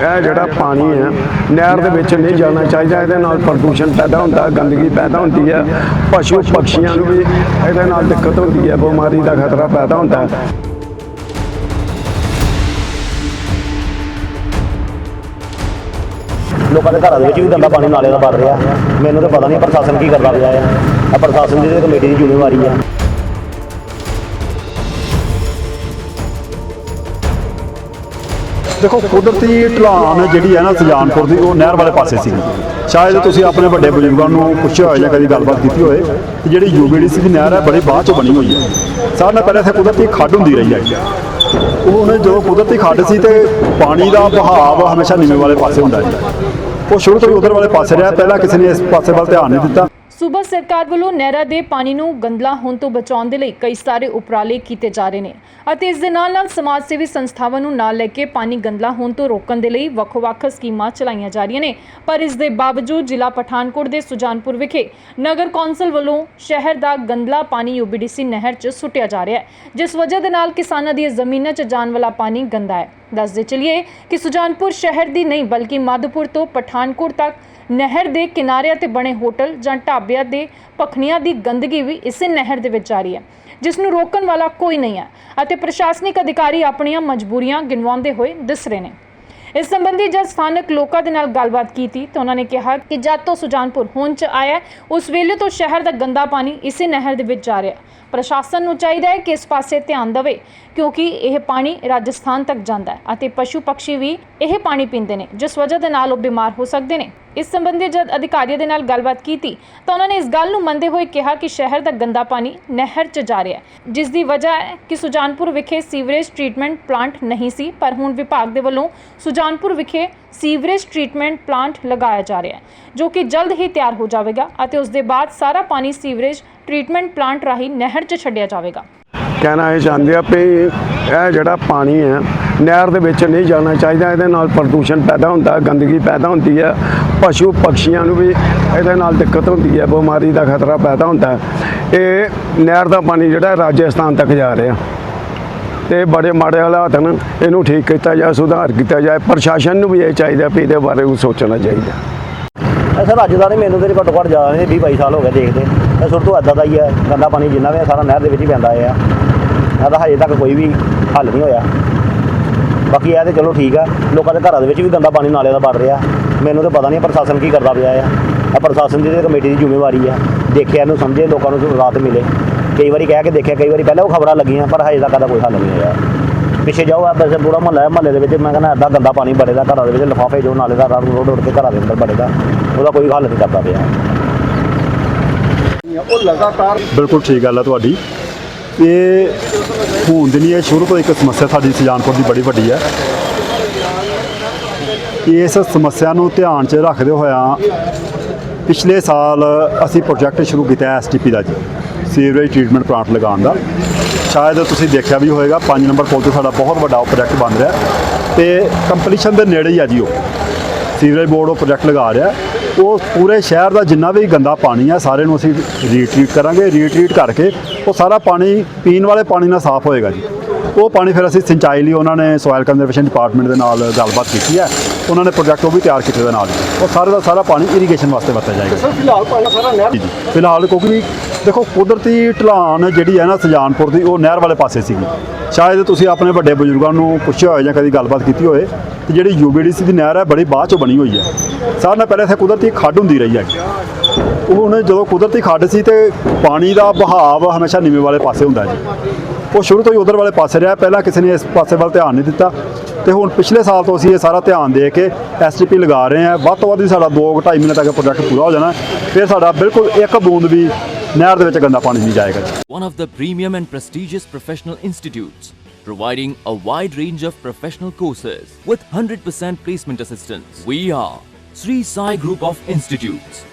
ਇਹ ਜਿਹੜਾ ਪਾਣੀ ਹੈ, ਨਹਿਰ ਦੇ ਵਿੱਚ ਨਹੀਂ ਜਾਣਾ ਚਾਹੀਦਾ, ਇਹਦੇ ਨਾਲ ਪ੍ਰਦੂਸ਼ਣ ਪੈਦਾ ਹੁੰਦਾ, ਗੰਦਗੀ ਪੈਦਾ ਹੁੰਦੀ ਹੈ, ਪਸ਼ੂ ਪਕਸ਼ੀਆਂ ਨੂੰ ਵੀ ਇਹਦੇ ਨਾਲ ਦਿੱਕਤ ਹੁੰਦੀ ਹੈ, ਬਿਮਾਰੀ ਦਾ ਖਤਰਾ ਪੈਦਾ ਹੁੰਦਾ ਹੈ। ਲੋਕਾਂ ਦੇ ਘਰਾਂ ਦੇ ਵਿੱਚ ਵੀ ਗੰਦਾ ਪਾਣੀ ਨਾਲੇ ਦਾ ਵੜ ਰਿਹਾ। ਮੈਨੂੰ ਤਾਂ ਪਤਾ ਨਹੀਂ ਪ੍ਰਸ਼ਾਸਨ ਕੀ ਕਰਦਾ ਪਿਆ ਆ। ਆ ਪ੍ਰਸ਼ਾਸਨ ਦੀ ਤੇ ਕਮੇਟੀ ਦੀ ਜ਼ਿੰਮੇਵਾਰੀ ਹੈ ਦੇਖੋ, ਕੁਦਰਤੀ ਢਲਾਨ ਜਿਹੜੀ ਹੈ ਨਾ ਸੁਜਾਨਪੁਰ ਦੀ, ਉਹ ਨਹਿਰ ਵਾਲੇ ਪਾਸੇ ਸੀ ਸ਼ਾਇਦ ਤੁਸੀਂ ਆਪਣੇ ਵੱਡੇ ਬਜ਼ੁਰਗਾਂ ਨੂੰ ਪੁੱਛਿਆ ਹੋਵੇ ਜਾਂ ਕਦੀ ਗੱਲਬਾਤ ਕੀਤੀ ਹੋਵੇ ਕਿ ਜਿਹੜੀ ਯੂਬੀਡੀਸੀ ਦੀ ਨਹਿਰ ਹੈ, ਬੜੀ ਬਾਅਦ ਚੋਂ ਬਣੀ ਹੋਈ ਹੈ। ਸਾਰਿਆਂ ਨਾਲ ਪਹਿਲਾਂ ਇੱਥੇ ਕੁਦਰਤੀ ਖੱਡ ਹੁੰਦੀ ਰਹੀ ਹੈ। ਉਹ ਹੁਣ ਜਦੋਂ ਕੁਦਰਤੀ ਖੱਡ ਸੀ ਤੇ ਪਾਣੀ ਦਾ ਵਹਾਅ ਹਮੇਸ਼ਾ ਨੀਵੇਂ ਵਾਲੇ ਪਾਸੇ ਹੁੰਦਾ ਸੀ। ਉਹ ਸ਼ੁਰੂ ਤੋਂ ਹੀ ਉਧਰ ਵਾਲੇ ਪਾਸੇ ਰਿਹਾ, ਪਹਿਲਾਂ ਕਿਸੇ ਨੇ ਇਸ ਪਾਸੇ ਵੱਲ ਧਿਆਨ ਨਹੀਂ ਦਿੱਤਾ। ਸੂਬਾ ਸਰਕਾਰ ਵੱਲੋਂ ਨਹਿਰਾਂ ਦੇ ਪਾਣੀ ਨੂੰ ਗੰਦਲਾ ਹੋਣ ਤੋਂ ਬਚਾਉਣ ਦੇ ਲਈ ਕਈ ਸਾਰੇ ਉਪਰਾਲੇ ਕੀਤੇ ਜਾ ਰਹੇ ਨੇ ਅਤੇ ਇਸ ਦੇ ਨਾਲ ਨਾਲ ਸਮਾਜ ਸੇਵੀ ਸੰਸਥਾਵਾਂ ਨੂੰ ਨਾਲ ਲੈ ਕੇ ਪਾਣੀ ਗੰਦਲਾ ਹੋਣ ਤੋਂ ਰੋਕਣ ਦੇ ਲਈ ਵੱਖ-ਵੱਖ ਸਕੀਮਾਂ ਚਲਾਈਆਂ ਜਾ ਰਹੀਆਂ ਨੇ। ਪਰ ਇਸ ਦੇ ਬਾਵਜੂਦ ਜ਼ਿਲ੍ਹਾ ਪਠਾਨਕੋਟ ਦੇ ਸੁਜਾਨਪੁਰ ਵਿਖੇ ਨਗਰ ਕੌਂਸਲ ਵੱਲੋਂ ਸ਼ਹਿਰ ਦਾ ਗੰਦਲਾ ਪਾਣੀ ਯੂਬੀਡੀਸੀ ਨਹਿਰ 'ਚ ਸੁੱਟਿਆ ਜਾ ਰਿਹਾ ਹੈ, ਜਿਸ ਵਜ੍ਹਾ ਦੇ ਨਾਲ ਕਿਸਾਨਾਂ ਦੀਆਂ ਜ਼ਮੀਨਾਂ 'ਚ ਜਾਣ ਵਾਲਾ ਪਾਣੀ ਗੰਦਾ ਹੈ। ਦੱਸਦੇ ਚਲਿਏ ਕਿ ਸੁਜਾਨਪੁਰ ਸ਼ਹਿਰ ਦੀ ਨਹੀਂ ਬਲਕਿ ਮਾਧੋਪੁਰ ਤੋਂ ਪਠਾਨਕੋਟ ਤੱਕ ਨਹਿਰ ਦੇ ਕਿਨਾਰਿਆਂ ਤੇ ਬਣੇ ਹੋਟਲ ਜਾਂ ਢਾਬਿਆਂ ਦੇ ਪਖੜੀਆਂ ਦੀ ਗੰਦਗੀ ਵੀ ਇਸੇ ਨਹਿਰ ਦੇ ਵਿੱਚ ਆ ਰਹੀ ਹੈ, ਜਿਸ ਨੂੰ ਰੋਕਣ ਵਾਲਾ ਕੋਈ ਨਹੀਂ ਹੈ ਅਤੇ ਪ੍ਰਸ਼ਾਸਨਿਕ ਅਧਿਕਾਰੀ ਆਪਣੀਆਂ ਮਜਬੂਰੀਆਂ ਗਿਣਵਾਉਂਦੇ ਹੋਏ ਦਿਸ ਰਹੇ ਨੇ। ਇਸ ਸੰਬੰਧੀ ਜਦ ਸਥਾਨਕ ਲੋਕਾਂ ਦੇ ਨਾਲ ਗੱਲਬਾਤ ਕੀਤੀ ਤਾਂ ਉਹਨਾਂ ਨੇ ਕਿਹਾ ਕਿ ਜਦ ਤੋਂ ਸੁਜਾਨਪੁਰ ਹੋਂਦ ਚ ਆਇਆ ਹੈ, ਉਸ ਵੇਲੇ ਤੋਂ ਸ਼ਹਿਰ ਦਾ ਗੰਦਾ ਪਾਣੀ ਇਸੇ ਨਹਿਰ ਦੇ ਵਿੱਚ ਜਾ ਰਿਹਾ ਹੈ। ਪ੍ਰਸ਼ਾਸਨ ਨੂੰ ਚਾਹੀਦਾ ਹੈ ਕਿ ਇਸ ਪਾਸੇ ਧਿਆਨ ਦੇਵੇ ਕਿਉਂਕਿ ਇਹ ਪਾਣੀ ਰਾਜਸਥਾਨ ਤੱਕ ਜਾਂਦਾ ਹੈ ਅਤੇ ਪਸ਼ੂ ਪੰਛੀ ਵੀ ਇਹ ਪਾਣੀ ਪੀਂਦੇ ਨੇ ਜਿਸ ਵਜ੍ਹਾ ਦੇ ਨਾਲ ਉਹ ਬਿਮਾਰ ਹੋ ਸਕਦੇ ਨੇ ਇਸ ਸੰਬੰਧੀ ਜਦ ਅਧਿਕਾਰੀਆਂ ਦੇ ਨਾਲ ਗੱਲਬਾਤ ਕੀਤੀ, ਤਾਂ ਉਹਨਾਂ ਨੇ ਇਸ ਗੱਲ ਨੂੰ ਮੰਨਦੇ ਹੋਏ ਕਿਹਾ ਕਿ ਸ਼ਹਿਰ ਦਾ ਗੰਦਾ ਪਾਣੀ ਨਹਿਰ 'ਚ ਜਾ ਰਿਹਾ ਹੈ, ਜਿਸ ਦੀ ਵਜ੍ਹਾ ਹੈ ਕਿ ਸੁਜਾਨਪੁਰ ਵਿਖੇ ਸੀਵਰੇਜ ਟ੍ਰੀਟਮੈਂਟ ਪਲਾਂਟ ਨਹੀਂ ਸੀ, ਪਰ ਹੁਣ ਵਿਭਾਗ ਦੇ ਵੱਲੋਂ ਸੁਜਾਨਪੁਰ ਵਿਖੇ ਸੀਵਰੇਜ ਟ੍ਰੀਟਮੈਂਟ ਪਲਾਂਟ ਲਗਾਇਆ ਜਾ ਰਿਹਾ ਹੈ, ਜੋ ਕਿ ਜਲਦ ਹੀ ਤਿਆਰ ਹੋ ਜਾਵੇਗਾ ਅਤੇ ਉਸ ਦੇ ਬਾਅਦ ਸਾਰਾ ਪਾਣੀ ਸੀਵਰੇਜ ਟ੍ਰੀਟਮੈਂਟ ਪਲਾਂਟ ਰਾਹੀਂ ਨਹਿਰ 'ਚ ਛੱਡਿਆ ਜਾਵੇਗਾ। ਕਹਿਣਾ ਇਹ ਚਾਹੁੰਦੇ ਆ ਵੀ ਇਹ ਜਿਹੜਾ ਪਾਣੀ ਹੈ, ਨਹਿਰ ਦੇ ਵਿੱਚ ਨਹੀਂ ਜਾਣਾ ਚਾਹੀਦਾ, ਇਹਦੇ ਨਾਲ ਪ੍ਰਦੂਸ਼ਣ ਪੈਦਾ ਹੁੰਦਾ, ਗੰਦਗੀ ਪੈਦਾ ਹੁੰਦੀ ਹੈ, ਪਸ਼ੂ ਪਕਸ਼ੀਆਂ ਨੂੰ ਵੀ ਇਹਦੇ ਨਾਲ ਦਿੱਕਤ ਹੁੰਦੀ ਹੈ, ਬਿਮਾਰੀ ਦਾ ਖਤਰਾ ਪੈਦਾ ਹੁੰਦਾ ਇਹ ਨਹਿਰ ਦਾ ਪਾਣੀ ਜਿਹੜਾ ਰਾਜਸਥਾਨ ਤੱਕ ਜਾ ਰਿਹਾ। ਤੇ ਬੜੇ ਮਾੜੇ ਹਾਲਾਤ ਹਨ, ਇਹਨੂੰ ਠੀਕ ਕੀਤਾ ਜਾਏ, ਸੁਧਾਰ ਕੀਤਾ ਜਾਏ, ਪ੍ਰਸ਼ਾਸਨ ਨੂੰ ਵੀ ਇਹ ਚਾਹੀਦਾ ਵੀ ਇਹਦੇ ਬਾਰੇ ਵੀ ਸੋਚਣਾ ਚਾਹੀਦਾ। ਇਹ ਸਰ, ਅੱਜ ਦਾ ਨਹੀਂ ਮੈਨੂੰ ਤੇ ਘੱਟੋ ਘੱਟ ਜਾ ਰਹੇ 20 22 ਸਾਲ ਹੋ ਗਏ ਦੇਖਦੇ। ਇਹ ਸੁਰ ਤੋਂ ਇੱਦਾਂ ਦਾ ਹੀ ਹੈ, ਗੰਦਾ ਪਾਣੀ ਜਿੰਨਾ ਵੀ ਹੈ, ਸਾਰਾ ਨਹਿਰ ਦੇ ਵਿੱਚ ਹੀ ਪੈਂਦਾ ਆ ਇਹਦਾ ਹਜੇ ਤੱਕ ਕੋਈ ਵੀ ਹੱਲ ਨਹੀਂ ਹੋਇਆ। ਬਾਕੀ ਇਹ ਤੇ ਚਲੋ ਠੀਕ ਆ, ਲੋਕਾਂ ਦੇ ਘਰਾਂ ਦੇ ਵਿੱਚ ਵੀ ਗੰਦਾ ਪਾਣੀ ਨਾਲੇ ਦਾ ਵੜ ਰਿਹਾ। ਮੈਨੂੰ ਤਾਂ ਪਤਾ ਨਹੀਂ ਪ੍ਰਸ਼ਾਸਨ ਕੀ ਕਰਦਾ ਪਿਆ ਆ। ਆ ਪ੍ਰਸ਼ਾਸਨ ਦੀ ਤੇ ਕਮੇਟੀ ਦੀ ਜ਼ਿੰਮੇਵਾਰੀ ਆ। ਦੇਖਿਆ ਇਹਨੂੰ ਸਮਝੇ, ਲੋਕਾਂ ਨੂੰ ਰਾਤ ਮਿਲੇ। ਕਈ ਵਾਰੀ ਕਹਿ ਕੇ ਦੇਖਿਆ, ਕਈ ਵਾਰੀ ਪਹਿਲਾਂ ਉਹ ਖਬਰਾਂ ਲੱਗੀਆਂ, ਪਰ ਹਜੇ ਤੱਕ ਦਾ ਕੋਈ ਹੱਲ ਨਹੀਂ ਹੋਇਆ। ਪਿੱਛੇ ਜਾਓ, ਆ ਵੈਸੇ ਪੂਰਾ ਮਹੱਲਾ ਹੈ, ਮਹੱਲੇ ਦੇ ਵਿੱਚ ਮੈਂ ਕਹਿੰਦਾ ਐਡਾ ਗੰਦਾ ਪਾਣੀ ਬੜੇ ਦਾ ਘਰਾਂ ਦੇ ਵਿੱਚ ਲਿਫਾਫੇ ਜੋ ਨਾਲੇ ਦਾ ਰੋਡ ਰੋਡ ਉੱਡ ਕੇ ਘਰਾਂ ਦੇ ਅੰਦਰ ਬੜੇ ਦਾ ਉਹਦਾ ਕੋਈ ਹੱਲ ਨਹੀਂ ਕਰਦਾ ਪਿਆ। ਲਗਾਤਾਰ ਬਿਲਕੁਲ ਠੀਕ ਗੱਲ ਆ ਤੁਹਾਡੀ। ਇਹ ਹੋਂਦ ਨਹੀਂ ਹੈ ਸ਼ੁਰੂ ਤੋਂ ਇੱਕ ਸਮੱਸਿਆ ਸਾਡੀ ਸੁਜਾਨਪੁਰ ਦੀ ਬੜੀ ਵੱਡੀ ਹੈ। ਇਸ ਸਮੱਸਿਆ ਨੂੰ ਧਿਆਨ 'ਚ ਰੱਖਦੇ ਹੋਇਆ ਪਿਛਲੇ ਸਾਲ ਅਸੀਂ ਪ੍ਰੋਜੈਕਟ ਸ਼ੁਰੂ ਕੀਤਾ ਐਸਟੀਪੀ ਦਾ ਜੀ ਸੀਵਰੇਜ ਟ੍ਰੀਟਮੈਂਟ ਪਲਾਂਟ ਲਗਾਉਣ ਦਾ। ਸ਼ਾਇਦ ਤੁਸੀਂ ਦੇਖਿਆ ਵੀ ਹੋਵੇਗਾ 5 ਨੰਬਰ ਪੁਲ ਤੇ ਸਾਡਾ ਬਹੁਤ ਵੱਡਾ ਪ੍ਰੋਜੈਕਟ ਬਣ ਰਿਹਾ ਤੇ ਕੰਪਲੀਸ਼ਨ ਦੇ ਨੇੜੇ ਹੀ ਆ ਜੀ ਉਹ। ਸੀਵਰੇਜ ਬੋਰਡ ਉਹ ਪ੍ਰੋਜੈਕਟ ਲਗਾ ਰਿਹਾ ਉਹ ਪੂਰੇ ਸ਼ਹਿਰ ਦਾ ਜਿੰਨਾ ਵੀ ਗੰਦਾ ਪਾਣੀ ਆ ਸਾਰੇ ਨੂੰ ਅਸੀਂ ਰੀਟਰੀਟ ਕਰਾਂਗੇ ਰੀਟਰੀਟ ਕਰਕੇ ਉਹ ਸਾਰਾ ਪਾਣੀ ਪੀਣ ਵਾਲੇ ਪਾਣੀ ਨਾਲ ਸਾਫ਼ ਹੋਏਗਾ ਜੀ। ਉਹ ਪਾਣੀ ਫਿਰ ਅਸੀਂ ਸਿੰਚਾਈ ਲਈ ਉਹਨਾਂ ਨੇ ਸੋਇਲ ਕੰਜ਼ਰਵੇਸ਼ਨ ਡਿਪਾਰਟਮੈਂਟ ਦੇ ਨਾਲ ਗੱਲਬਾਤ ਕੀਤੀ ਹੈ। ਉਹਨਾਂ ਨੇ ਪ੍ਰੋਜੈਕਟ ਉਹ ਵੀ ਤਿਆਰ ਕੀਤੇ ਦੇ ਨਾਲ। ਉਹ ਸਾਰੇ ਦਾ ਸਾਰਾ ਪਾਣੀ ਇਰੀਗੇਸ਼ਨ ਵਾਸਤੇ ਵਰਤਿਆ ਜਾਏਗਾ ਸਰ ਫਿਲਹਾਲ ਪਾਣੀ ਸਾਰਾ ਨਹਿਰ ਜੀ ਫਿਲਹਾਲ ਕਿਉਂਕਿ ਦੇਖੋ ਕੁਦਰਤੀ ਢਲਾਨ ਜਿਹੜੀ ਹੈ ਨਾ ਸੁਜਾਨਪੁਰ ਦੀ ਉਹ ਨਹਿਰ ਵਾਲੇ ਪਾਸੇ ਸੀਗੀ। ਸ਼ਾਇਦ ਤੁਸੀਂ ਆਪਣੇ ਵੱਡੇ ਬਜ਼ੁਰਗਾਂ ਨੂੰ ਪੁੱਛਿਆ ਹੋਵੇ ਜਾਂ ਕਦੀ ਗੱਲਬਾਤ ਕੀਤੀ ਹੋਵੇ ਕਿ ਜਿਹੜੀ ਯੂਬੀਡੀਸੀ ਦੀ ਨਹਿਰ ਹੈ ਬੜੀ ਬਾਅਦ ਚੋਂ ਬਣੀ ਹੋਈ ਹੈ। ਸਾਰਿਆਂ ਨਾਲ ਪਹਿਲਾਂ ਇੱਥੇ ਕੁਦਰਤੀ ਖੱਡ ਹੁੰਦੀ ਰਹੀ ਹੈ ਉਹ ਜਦੋਂ ਕੁਦਰਤੀ ਖੱਡ ਸੀ ਤੇ ਪਾਣੀ ਦਾ ਵਹਾਅ ਹਮੇਸ਼ਾ ਨੀਵੇਂ ਵਾਲੇ ਪਾਸੇ ਹੁੰਦਾ ਜੀ। ਉਹ ਸ਼ੁਰੂ ਤੋਂ ਹੀ ਉਧਰ ਵਾਲੇ ਪਾਸੇ ਰਿਹਾ ਪਹਿਲਾਂ ਕਿਸੇ ਨੇ ਇਸ ਪਾਸੇ ਵੱਲ ਧਿਆਨ ਨਹੀਂ ਦਿੱਤਾ। ਤੇ ਹੁਣ ਪਿਛਲੇ ਸਾਲ ਤੋਂ ਅਸੀਂ ਇਹ ਸਾਰਾ ਧਿਆਨ ਦੇ ਕੇ ਐਸਟੀਪੀ ਲਗਾ ਰਹੇ ਹਾਂ। ਵੱਧ ਤੋਂ ਵੱਧ ਵੀ ਸਾਡਾ 2.5 ਮਹੀਨੇ ਤੱਕ ਪ੍ਰੋਜੈਕਟ ਪੂਰਾ ਹੋ ਜਾਣਾ। ਫਿਰ ਸਾਡਾ ਬਿਲਕੁਲ ਇੱਕ ਬੂੰਦ ਵੀ ਨਹਿਰ ਦੇ ਵਿੱਚ ਗੰਦਾ ਪਾਣੀ ਨਹੀਂ ਜਾਏਗਾ ਜੀ। One of the premium and prestigious professional providing a wide range of professional courses with 100% placement assistance. We are Sri Sai Group of Institutes,